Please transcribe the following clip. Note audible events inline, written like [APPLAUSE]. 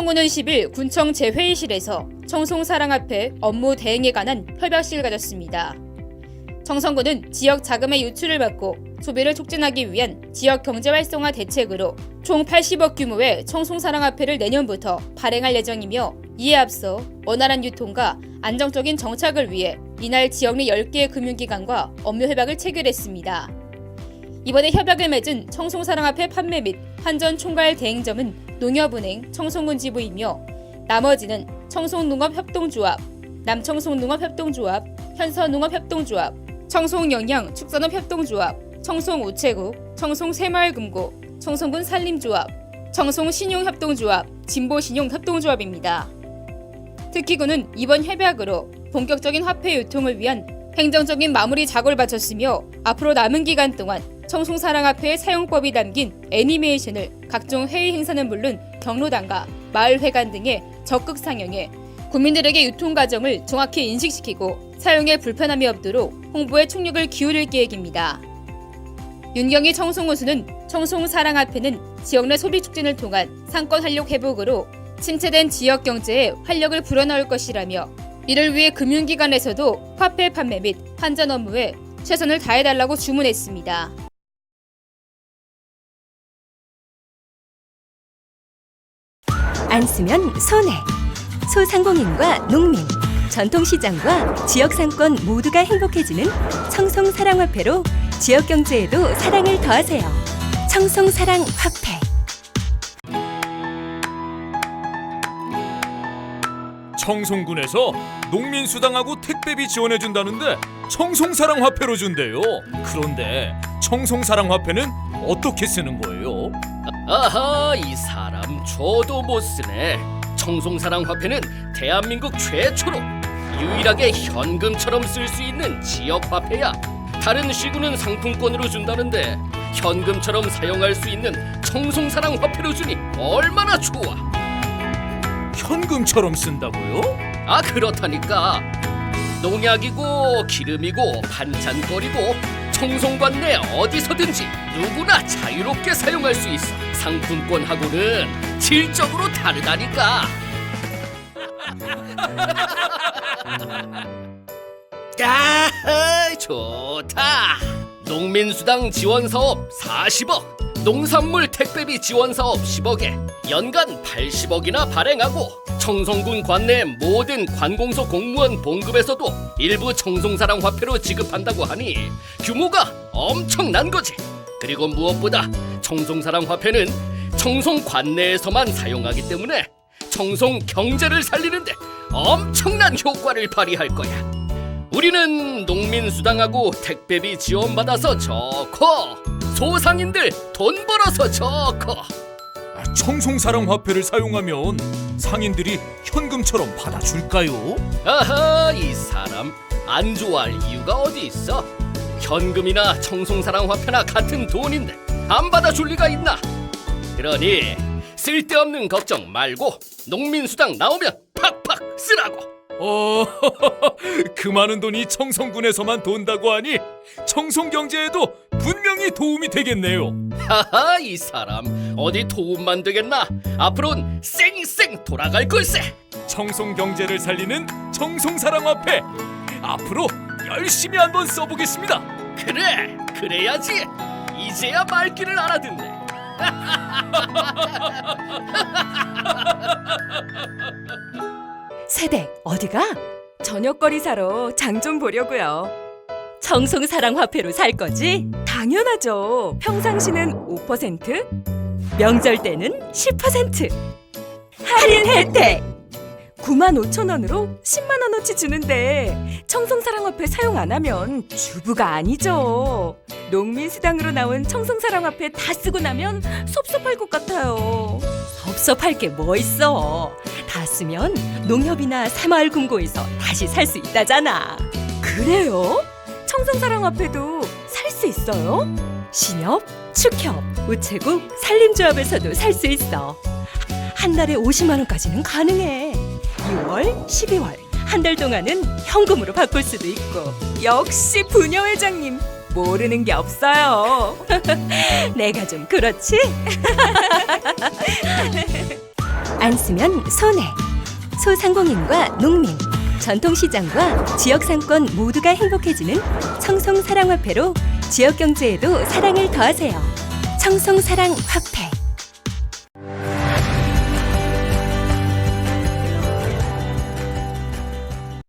청송군은 10일 군청 재회의실에서 청송사랑 앞에 업무 대행에 관한 협약식을 가졌습니다. 청성군은 지역 자금의 유출을 막고 소비를 촉진하기 위한 지역 경제 활성화 대책으로 총 80억 규모의 청송사랑화폐를 내년부터 발행할 예정이며 이에 앞서 원활한 유통과 안정적인 정착을 위해 이날 지역 내 10개의 금융기관과 업무 협약을 체결했습니다. 이번에 협약을 맺은 청송사랑화폐 판매 및 환전 총괄 대행점은 농협은행 청송군 지부이며 나머지는 청송농업협동조합, 남청송농업협동조합, 현서농업협동조합, 청송영양 축산업협동조합, 청송우체국, 청송새마을금고, 청송군 산림조합, 청송신용협동조합, 진보신용협동조합입니다. 특히 군은 이번 협약으로 본격적인 화폐 유통을 위한 행정적인 마무리 작업을 마쳤으며 앞으로 남은 기간 동안 청송사랑화폐의 사용법이 담긴 애니메이션을 각종 회의 행사는 물론 경로당과 마을회관 등에 적극 상영해 국민들에게 유통 과정을 정확히 인식시키고 사용에 불편함이 없도록 홍보에 총력을 기울일 계획입니다. 윤경희 청송호수는 청송사랑화폐는 지역 내 소비 촉진을 통한 상권 활력 회복으로 침체된 지역 경제에 활력을 불어넣을 것이라며 이를 위해 금융기관에서도 화폐 판매 및 환전 업무에 최선을 다해달라고 주문했습니다. 안 쓰면 손해. 소상공인과 농민, 전통시장과 지역상권 모두가 행복해지는 청송사랑화폐로 지역 경제에도 사랑을 더하세요. 청송사랑화폐. 청송군에서 농민 수당하고 택배비 지원해 준다는데 청송사랑 화폐로 준대요. 그런데 청송사랑 화폐는 어떻게 쓰는 거예요? 아하 이 사람 저도 못 쓰네. 청송사랑 화폐는 대한민국 최초로 유일하게 현금처럼 쓸 수 있는 지역 화폐야. 다른 시구는 상품권으로 준다는데 현금처럼 사용할 수 있는 청송사랑 화폐로 주니 얼마나 좋아. 현금처럼 쓴다고요? 아 그렇다니까. 농약이고 기름이고 반찬거리고 청송관 내 어디서든지 누구나 자유롭게 사용할 수 있어. 상품권하고는 질적으로 다르다니까. [LAUGHS] 아 좋다. 농민수당 지원사업 40억 농산물 택배비 지원 사업 10억에 연간 80억이나 발행하고 청송군 관내 모든 관공서 공무원 봉급에서도 일부 청송사랑 화폐로 지급한다고 하니 규모가 엄청난 거지. 그리고 무엇보다 청송사랑 화폐는 청송 관내에서만 사용하기 때문에 청송 경제를 살리는데 엄청난 효과를 발휘할 거야. 우리는 농민 수당하고 택배비 지원받아서 좋고 소상인들 돈 벌어서 좋고 아, 청송사랑 화폐를 사용하면 상인들이 현금처럼 받아줄까요? 아하 이 사람 안 좋아할 이유가 어디 있어? 현금이나 청송사랑 화폐나 같은 돈인데 안 받아줄 리가 있나? 그러니 쓸데없는 걱정 말고 농민수당 나오면 팍팍 쓰라고. 어, [LAUGHS] 그 많은 돈이 청송군에서만 돈다고 하니 청송 경제에도 분명히 도움이 되겠네요. 하하 이 사람 어디 도움만 되겠나? 앞으론 쌩쌩 돌아갈 걸세. 청송 경제를 살리는 청송사랑화폐 앞으로 열심히 한번 써보겠습니다. 그래 그래야지. 이제야 말귀를 알아듣네. [LAUGHS] [LAUGHS] 세대 어디가? 저녁거리 사러 장 좀 보려고요. 청송사랑화폐로 살 거지? 당연하죠. 평상시는 5%, 명절 때는 10%. 할인 혜택! 9만 5천 원으로 10만 원어치 주는데 청송사랑화폐 사용 안 하면 주부가 아니죠. 농민수당으로 나온 청송사랑화폐 다 쓰고 나면 섭섭할 것 같아요. 섭섭할 게 뭐 있어? 다 쓰면 농협이나 새마을금고에서 다시 살 수 있다잖아. 그래요? 청송사랑화폐도 살 수 있어요? 신협, 축협, 우체국, 산림조합에서도 살 수 있어. 한 달에 50만 원까지는 가능해. 6월, 12월 한 달 동안은 현금으로 바꿀 수도 있고. 역시 부녀 회장님 모르는 게 없어요. [LAUGHS] 내가 좀 그렇지? [LAUGHS] 안 쓰면 손해. 소상공인과 농민, 전통시장과 지역상권 모두가 행복해지는 청송사랑화폐로 지역 경제에도 사랑을 더하세요. 청송사랑화폐.